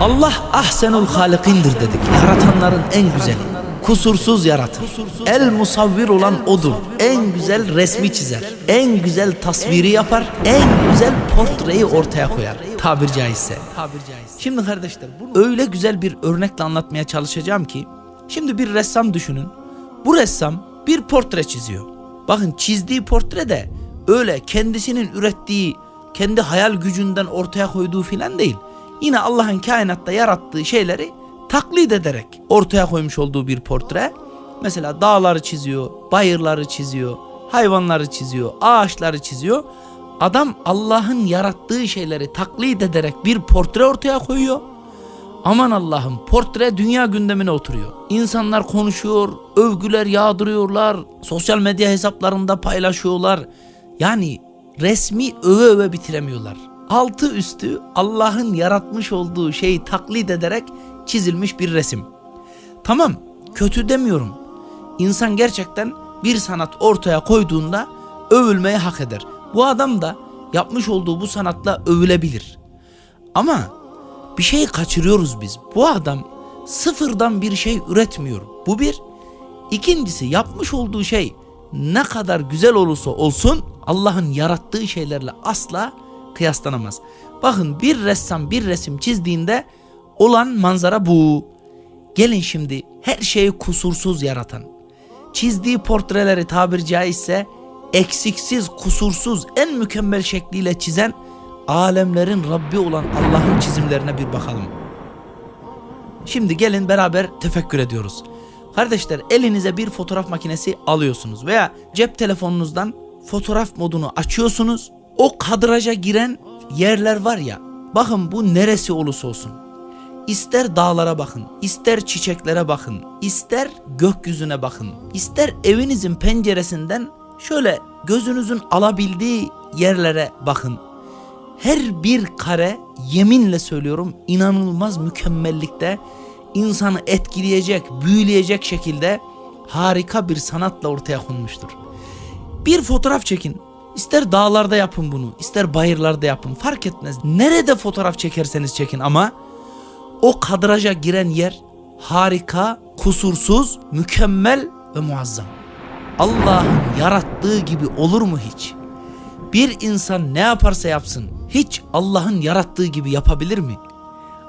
Allah ahsenul halikindir dedik. Yaratanların en güzeli. Kusursuz yaratır. El musavvir olan odur. En güzel resmi çizer. En güzel tasviri yapar. En güzel portreyi ortaya koyar. Tabir caizse. Şimdi kardeşler öyle güzel bir örnekle anlatmaya çalışacağım ki. Şimdi bir ressam düşünün. Bu ressam bir portre çiziyor. Bakın çizdiği portre de öyle kendisinin ürettiği, kendi hayal gücünden ortaya koyduğu filan değil. Yine Allah'ın kainatta yarattığı şeyleri taklit ederek ortaya koymuş olduğu bir portre. Mesela dağları çiziyor, bayırları çiziyor, hayvanları çiziyor, ağaçları çiziyor. Adam Allah'ın yarattığı şeyleri taklit ederek bir portre ortaya koyuyor. Aman Allah'ım portre dünya gündemine oturuyor. İnsanlar konuşuyor, övgüler yağdırıyorlar, sosyal medya hesaplarında paylaşıyorlar. Yani resmi öve öve bitiremiyorlar. Altı üstü Allah'ın yaratmış olduğu şeyi taklit ederek çizilmiş bir resim. Tamam kötü demiyorum. İnsan gerçekten bir sanat ortaya koyduğunda övülmeyi hak eder. Bu adam da yapmış olduğu bu sanatla övülebilir. Ama bir şey kaçırıyoruz biz. Bu adam sıfırdan bir şey üretmiyor. Bu bir. İkincisi yapmış olduğu şey ne kadar güzel olursa olsun Allah'ın yarattığı şeylerle asla kıyaslanamaz. Bakın bir ressam bir resim çizdiğinde olan manzara bu. Gelin şimdi her şeyi kusursuz yaratan, çizdiği portreleri tabir caizse eksiksiz, kusursuz, en mükemmel şekliyle çizen alemlerin Rabbi olan Allah'ın çizimlerine bir bakalım. Şimdi gelin beraber tefekkür ediyoruz. Kardeşler elinize bir fotoğraf makinesi alıyorsunuz veya cep telefonunuzdan fotoğraf modunu açıyorsunuz. O kadraja giren yerler var ya bakın bu neresi olursa olsun. İster dağlara bakın, ister çiçeklere bakın, ister gökyüzüne bakın, ister evinizin penceresinden şöyle gözünüzün alabildiği yerlere bakın. Her bir kare yeminle söylüyorum inanılmaz mükemmellikte insanı etkileyecek, büyüleyecek şekilde harika bir sanatla ortaya konmuştur. Bir fotoğraf çekin. İster dağlarda yapın bunu, ister bayırlarda yapın fark etmez. Nerede fotoğraf çekerseniz çekin ama o kadraja giren yer harika, kusursuz, mükemmel ve muazzam. Allah'ın yarattığı gibi olur mu hiç? Bir insan ne yaparsa yapsın hiç Allah'ın yarattığı gibi yapabilir mi?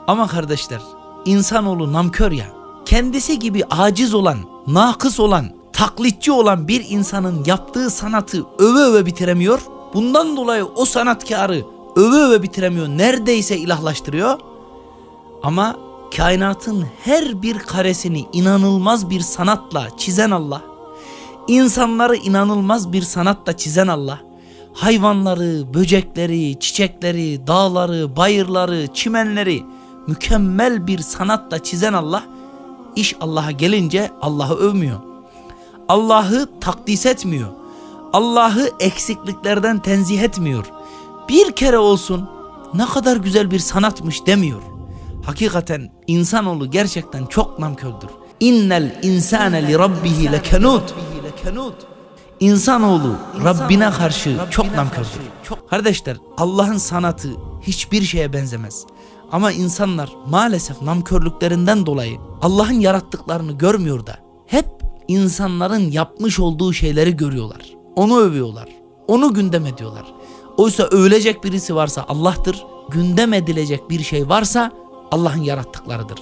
Ama kardeşler insanoğlu namkör ya. Kendisi gibi aciz olan, nakıs olan, taklitçi olan bir insanın yaptığı sanatı öve öve bitiremiyor. Bundan dolayı o sanatkarı öve öve bitiremiyor. Neredeyse ilahlaştırıyor. Ama kainatın her bir karesini inanılmaz bir sanatla çizen Allah, insanları inanılmaz bir sanatla çizen Allah, hayvanları, böcekleri, çiçekleri, dağları, bayırları, çimenleri mükemmel bir sanatla çizen Allah, iş Allah'a gelince Allah'ı övmüyor. Allah'ı takdis etmiyor. Allah'ı eksikliklerden tenzih etmiyor. Bir kere olsun ne kadar güzel bir sanatmış demiyor. Hakikaten insanoğlu gerçekten çok namkördür. İnnel insane li rabbihi lekenut. İnsanoğlu Rabbine karşı çok namkördür. Kardeşler Allah'ın sanatı hiçbir şeye benzemez. Ama insanlar maalesef namkörlüklerinden dolayı Allah'ın yarattıklarını görmüyor da hep insanların yapmış olduğu şeyleri görüyorlar. Onu övüyorlar. Onu gündem ediyorlar. Oysa övülecek birisi varsa Allah'tır. Gündem edilecek bir şey varsa Allah'ın yarattıklarıdır.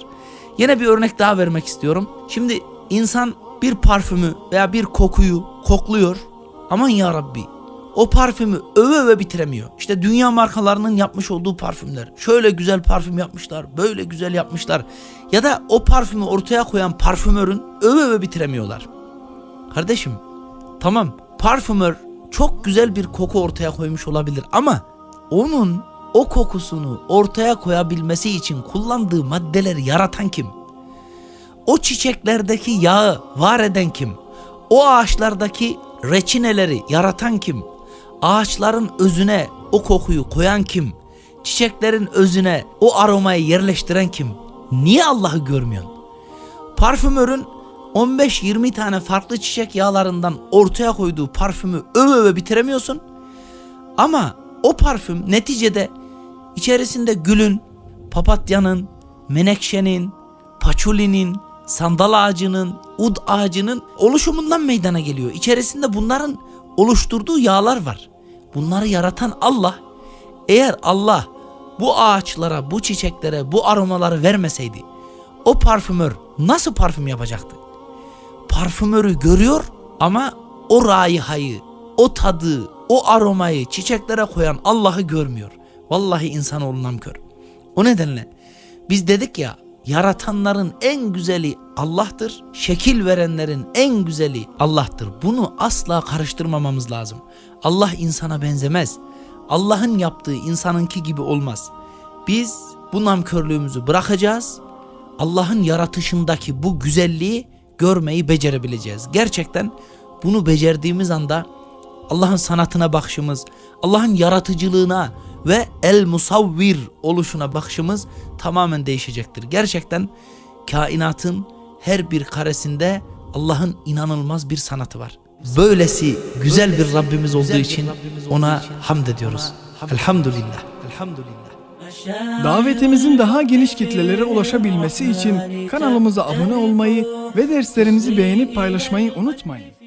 Yine bir örnek daha vermek istiyorum. Şimdi insan bir parfümü veya bir kokuyu kokluyor. Aman ya Rabbi o parfümü öve öve bitiremiyor. İşte dünya markalarının yapmış olduğu parfümler. Şöyle güzel parfüm yapmışlar, böyle güzel yapmışlar. Ya da o parfümü ortaya koyan parfümörün öve öve bitiremiyorlar. Kardeşim tamam parfümör çok güzel bir koku ortaya koymuş olabilir ama onun o kokusunu ortaya koyabilmesi için kullandığı maddeleri yaratan kim? O çiçeklerdeki yağı var eden kim? O ağaçlardaki reçineleri yaratan kim? Ağaçların özüne o kokuyu koyan kim? Çiçeklerin özüne o aromayı yerleştiren kim? Niye Allah'ı görmüyorsun? Parfümörün 15-20 tane farklı çiçek yağlarından ortaya koyduğu parfümü öve öve bitiremiyorsun. Ama o parfüm neticede içerisinde gülün, papatyanın, menekşenin, paçulinin, sandal ağacının, ud ağacının oluşumundan meydana geliyor. İçerisinde bunların oluşturduğu yağlar var. Bunları yaratan Allah. Eğer Allah bu ağaçlara, bu çiçeklere, bu aromaları vermeseydi o parfümör nasıl parfüm yapacaktı? Parfümörü görüyor ama o raihayı, o tadı, o aromayı çiçeklere koyan Allah'ı görmüyor. Vallahi insanoğlu namkör. O nedenle biz dedik ya yaratanların en güzeli Allah'tır. Şekil verenlerin en güzeli Allah'tır. Bunu asla karıştırmamamız lazım. Allah insana benzemez. Allah'ın yaptığı insanınki gibi olmaz. Biz bu namkörlüğümüzü bırakacağız. Allah'ın yaratışındaki bu güzelliği görmeyi becerebileceğiz. Gerçekten bunu becerdiğimiz anda Allah'ın sanatına bakışımız, Allah'ın yaratıcılığına ve el musavvir oluşuna bakışımız tamamen değişecektir. Gerçekten kainatın her bir karesinde Allah'ın inanılmaz bir sanatı var. Böylesi güzel bir Rabbimiz olduğu için ona hamd ediyoruz. Elhamdülillah. Elhamdülillah. Davetimizin daha geniş kitlelere ulaşabilmesi için kanalımıza abone olmayı ve derslerimizi beğenip paylaşmayı unutmayın.